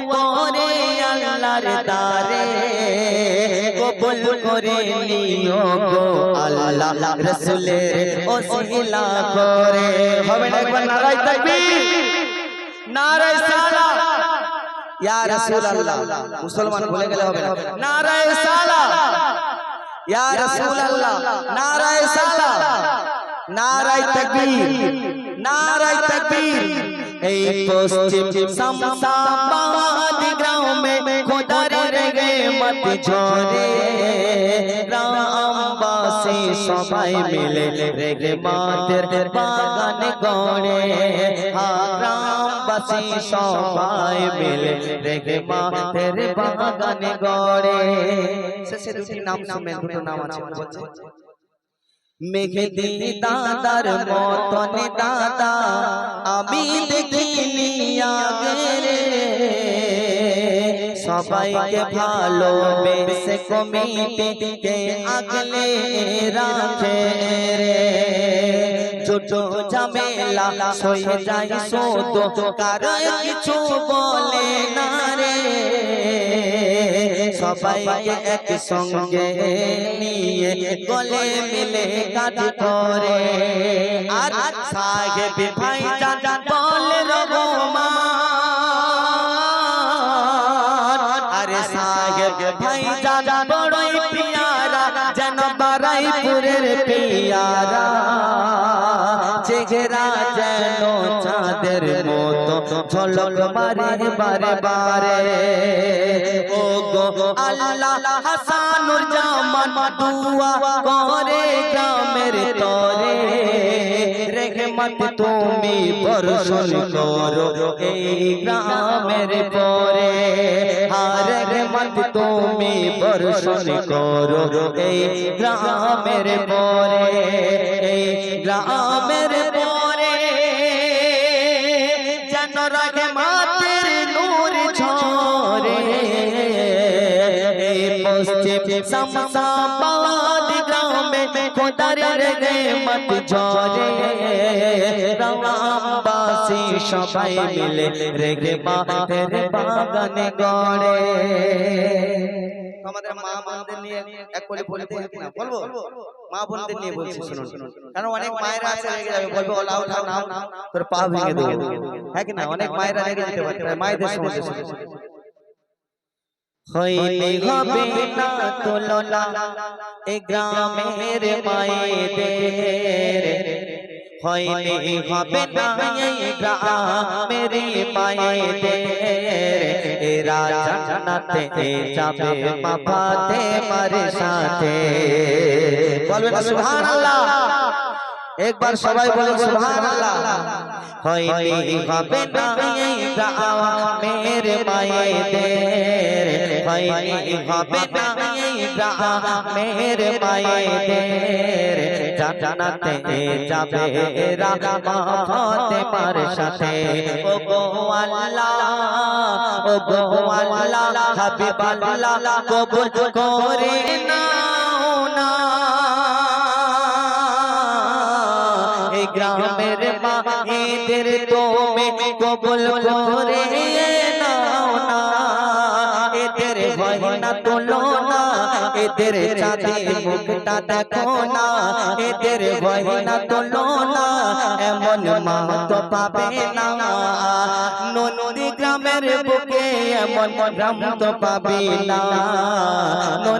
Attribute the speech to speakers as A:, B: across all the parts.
A: দোয়া করে আল্লাহর দারে কবুল করে নিও গো আল্লাহ রাসূলের ওসিলা করে। হবে না একবার নারায় তাকবীর? নারায় সালা ইয়া রাসূলুল্লাহ। মুসলমান ভুলে গেলে হবে না। নারায় সালা ইয়া রাসূলুল্লাহ। নারায় সালা নারায় তাকবীর। নারায় তাকবীর। এই পশ্চিম শামসাবাদ গ্রামে খোদার রেগে মত ঝরে রামবাসী সবাই মিলে রেগে মাতের বাগান গড়ে হা গ্রামবাসী সবাই মিলে রেগে মাতের বাগান গড়ে শেষে দুটি নাম শুনবেন দুটো নাম আছে বলছে মেঘেদি দাদার মতন দাদা সবাইকে ভালোবেসে কমিটিকে আগলে রাখে রে। ছোট ঝামেলা সয়ে যায় শোধ, কারও কিছু বলে না রে। সবাইকে নিয়ে গলে মিলে কাজ করে। আর সাহেব ভাই চাচা বারাইপুরের পিয়ারা, চেহারা যেন চাঁদের মতো, ঝলক মারে বারে বারে। ও গো আল্লাহ হাসানুর জামান দুয়া করে গ্রামের তরে। রেহমত তুমি বর্ষণ করো এই গ্রামের পরে। আর রেহমত তুমি বর্ষণ করো এই গ্রামের পরে। এই গ্রামের পরে যেন রহমতের নূর ঝরে। পশ্চিম শামসাবাদ গ্রামে খোদার রহমত ঝরে। রামবাসী সবাই মিলে রেগে মাতের বাগানে গড়ে। আমাদের মা অনেক মায়েরা আছে, রেগে যাবে, বলবে ও লাউ লাউ, তোর পা ভেঙে দেবো। হ্যাঁ না? অনেক মায়েরা রেগে হইলে হবে না তুলনা এ গ্রামের মায়েদের। হইলে হবে না এই গ্রামের মায়েদের। এরা জান্নাতে যাবে মা ফাতেমার সাথে। বলবেন সুবহানাল্লাহ। একবার সবাই বলে সুবহানাল্লাহ। হইলে হবে না এই গ্রামের মায়েদের। হইলে হবে না এই গ্রামের মায়েদের। জান্নাতে যাবে এরা মা ফাতেমার সাথে। ও গো আল্লাহ ও গো আল্লাহ হাবিব আল্লাহ কবুল করে নাও না। এই মা এদের তুমি কবুল করে তোলো না। এদের চাঁদে মুখটা দেখো না। এদের ভয় তোলো না। এমন মা তো পাবে না। নদী গ্রামের বুকে এমন গ্রাম তো পাবে না।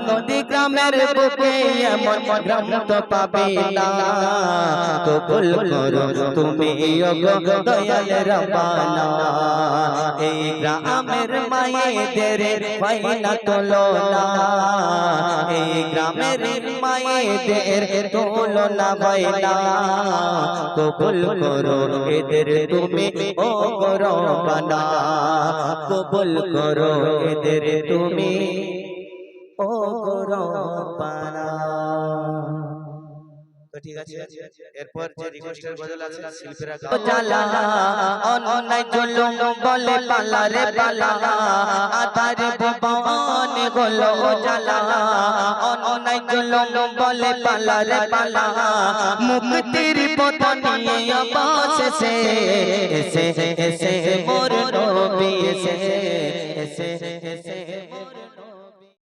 A: নদী গ্রামের বুকে এমন গ্রাম তো পাবে না। কবুল করো তুমি দয়াল রব্বানা। এই গ্রামের মায়েদের তোলো না এই গ্রামের মায়েদের তুলনা না কবুল করো, এদের তুমি ও করো বানা। কবুল করো, এদের তুমি ও করো বানা।
B: ঠিক আছে এরপর যে রিকোয়েস্টের গজল আছে শিল্পীরা
A: ও জালা অনলাই জুলুম বলে পালা রে পালা আধার ভুবন হলো জালা অনলাই জুলুম বলে পালা রে পালা মুক্তির পথ নিয়ে এসে এসে মোর নবী এসে এসে